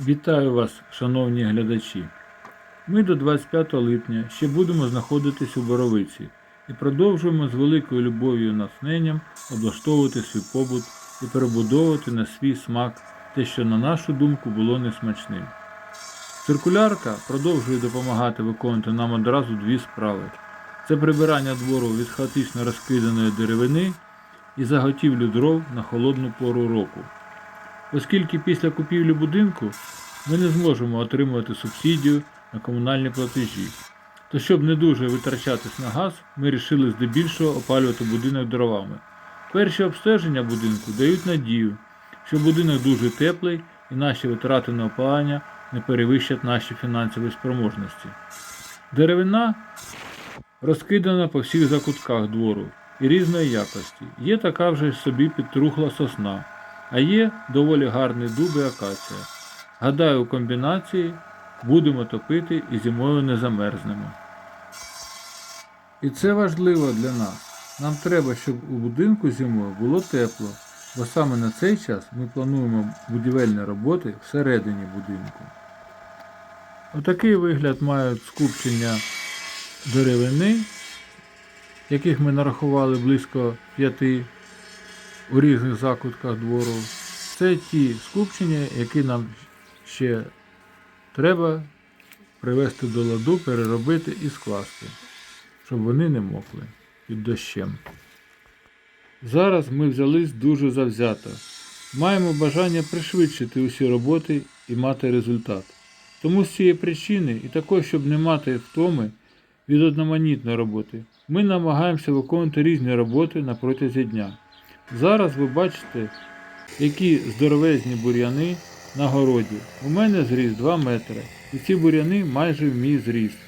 Вітаю вас, шановні глядачі. Ми до 25 липня ще будемо знаходитись у Боровиці і продовжуємо з великою любов'ю і натхненням облаштовувати свій побут і перебудовувати на свій смак те, що на нашу думку було несмачним. Циркулярка продовжує допомагати виконувати нам одразу дві справи: це прибирання двору від хаотично розкиданої деревини і заготівлю дров на холодну пору року. Оскільки після купівлі будинку ми не зможемо отримувати субсидію на комунальні платежі, то щоб не дуже витрачатись на газ, ми вирішили здебільшого опалювати будинок дровами. Перші обстеження будинку дають надію, що будинок дуже теплий і наші витрати на опалення не перевищать наші фінансові спроможності. Деревина розкидана по всіх закутках двору і різної якості. Є така вже собі підтрухла сосна, а є доволі гарний дуб і акація. Гадаю, у комбінації будемо топити і зимою не замерзнемо. І це важливо для нас. Нам треба, щоб у будинку зимою було тепло, бо саме на цей час ми плануємо будівельні роботи всередині будинку. Отакий вигляд мають скупчення деревини, яких ми нарахували близько п'яти у різних закутках двору. Це ті скупчення, які нам ще треба привести до ладу, переробити і скласти, щоб вони не мокли під дощем. Зараз ми взялись дуже завзято. Маємо бажання пришвидшити усі роботи і мати результат. Тому з цієї причини, і також, щоб не мати втоми від одноманітної роботи, ми намагаємося виконувати різні роботи на протязі дня. Зараз ви бачите, які здоровезні бур'яни на городі. У мене зріст 2 метри, і ці бур'яни майже в мій зріст.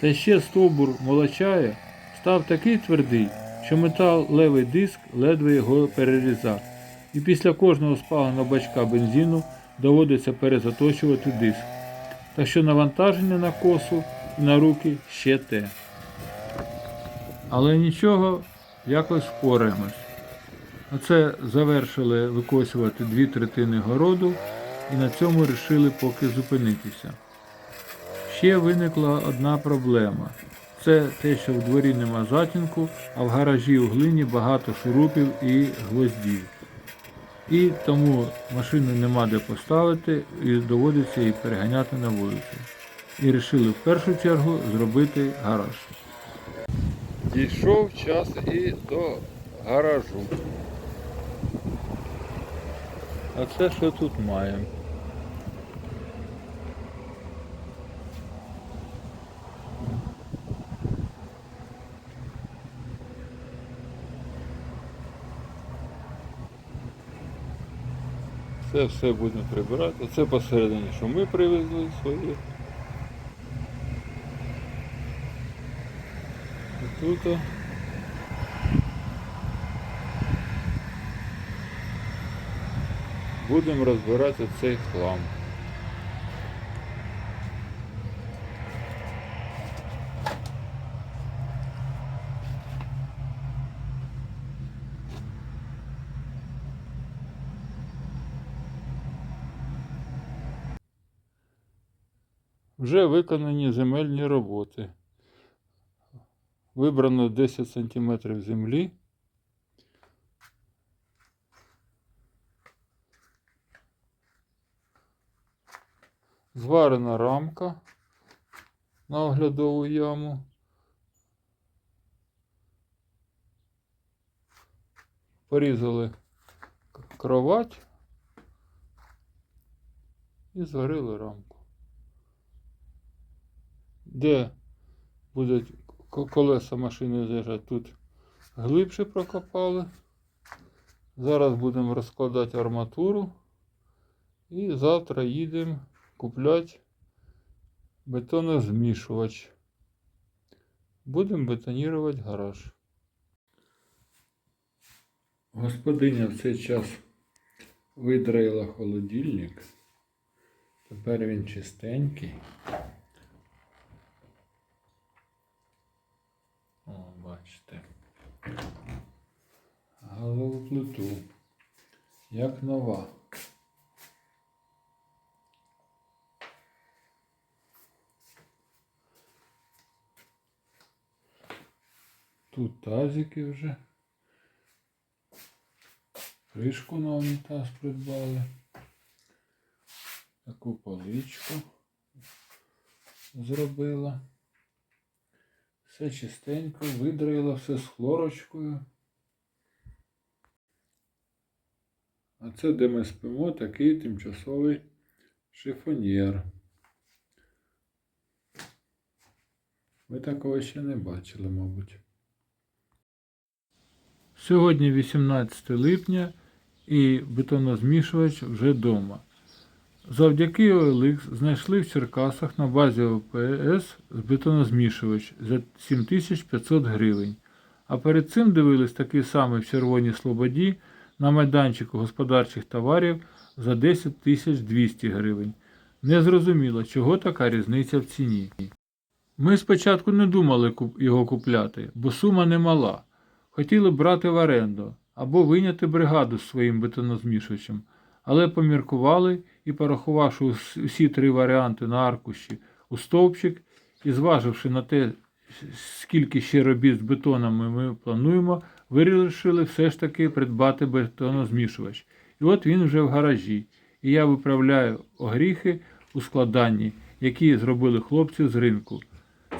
Та ще стовбур молочає став такий твердий, що металевий диск ледве його перерізав. І після кожного спаленого бачка бензину доводиться перезаточувати диск. Так що навантаження на косу і на руки ще те. Але нічого, якось впораємось. Оце завершили викосувати дві третини городу і на цьому вирішили поки зупинитися. Ще виникла одна проблема. Це те, що в дворі нема затінку, а в гаражі у глині багато шурупів і гвоздів. І тому машину нема де поставити і доводиться її переганяти на вулицю. І вирішили в першу чергу зробити гараж. Дійшов час і до гаражу. А це що тут маємо? Це все будемо прибирати. Оце посередині, що ми привезли свої. І тут. Будемо розбирати цей хлам. Вже виконані земельні роботи. Вибрано 10 см землі. Зварена рамка на оглядову яму. Порізали кровать і зварили рамку. Де будуть колеса машини з'їжджати, тут глибше прокопали. Зараз будемо розкладати арматуру. І завтра їдемо купляти бетонозмішувач. Будемо бетонувати гараж. Господиня в цей час видраїла холодильник. Тепер він чистенький. О, бачите. Голову плиту. Як нова. Тут тазики вже. Кришку на унітаз придбали. Таку поличку зробила. Все чистенько, видраїла все з хлорочкою. А це де ми спимо, такий тимчасовий шифоньєр. Ви такого ще не бачили, мабуть. Сьогодні 18 липня і бетонозмішувач вже вдома. Завдяки OLX знайшли в Черкасах на базі ОПС бетонозмішувач за 7500 гривень. А перед цим дивились такий самий в Червоній Слободі на майданчику господарчих товарів за 10 200 гривень. Незрозуміло, чого така різниця в ціні. Ми спочатку не думали його купляти, бо сума немала. Хотіли брати в оренду або виняти бригаду з своїм бетонозмішувачем, але поміркували і, порахувавши усі три варіанти на аркуші у стовпчик і зваживши на те, скільки ще робіт з бетонами ми плануємо, вирішили все ж таки придбати бетонозмішувач. І от він вже в гаражі. І я виправляю огріхи у складанні, які зробили хлопці з ринку.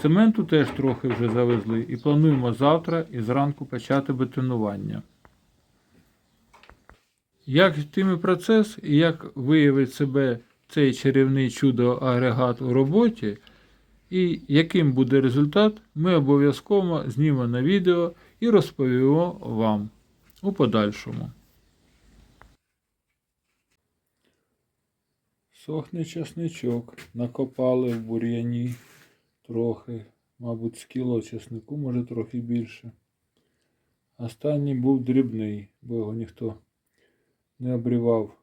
Цементу теж трохи вже завезли і плануємо завтра і зранку почати бетонування. Як йтиме процес і як виявить себе цей чарівний чудо-агрегат у роботі, і яким буде результат, ми обов'язково знімемо на відео і розповімо вам у подальшому. Сохне часничок, накопали в бур'яні трохи, мабуть, з кіло чеснику, може трохи більше. Останній був дрібний, бо його ніхто не обрівав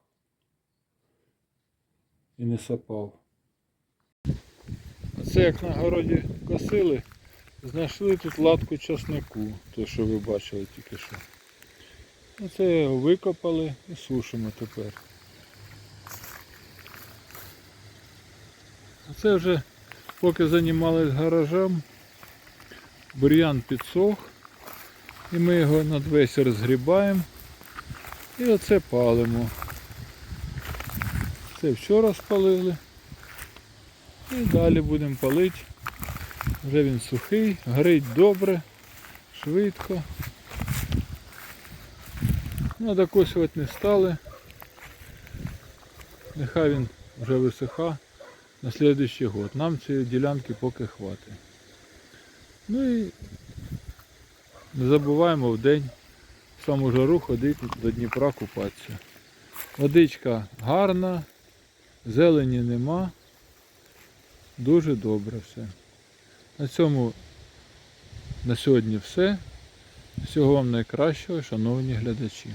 і не сапав. Це як на городі косили, знайшли тут латку часнику, то що ви бачили тільки що. Оце його викопали і сушимо тепер. А це вже поки займалися гаражем, бур'ян підсох, і ми його надвесь розгрібаємо і оце палимо. Це вчора спалили. І далі будемо палити. Вже він сухий, горить добре, швидко. Ну, докосувати не стали. Нехай він вже висиха на слідуючий год. Нам цієї ділянки поки хватить. Ну і не забуваємо в день в саму жару ходити до Дніпра купатися. Водичка гарна, зелені нема. Дуже добре все. На цьому на сьогодні все. Всього вам найкращого, шановні глядачі.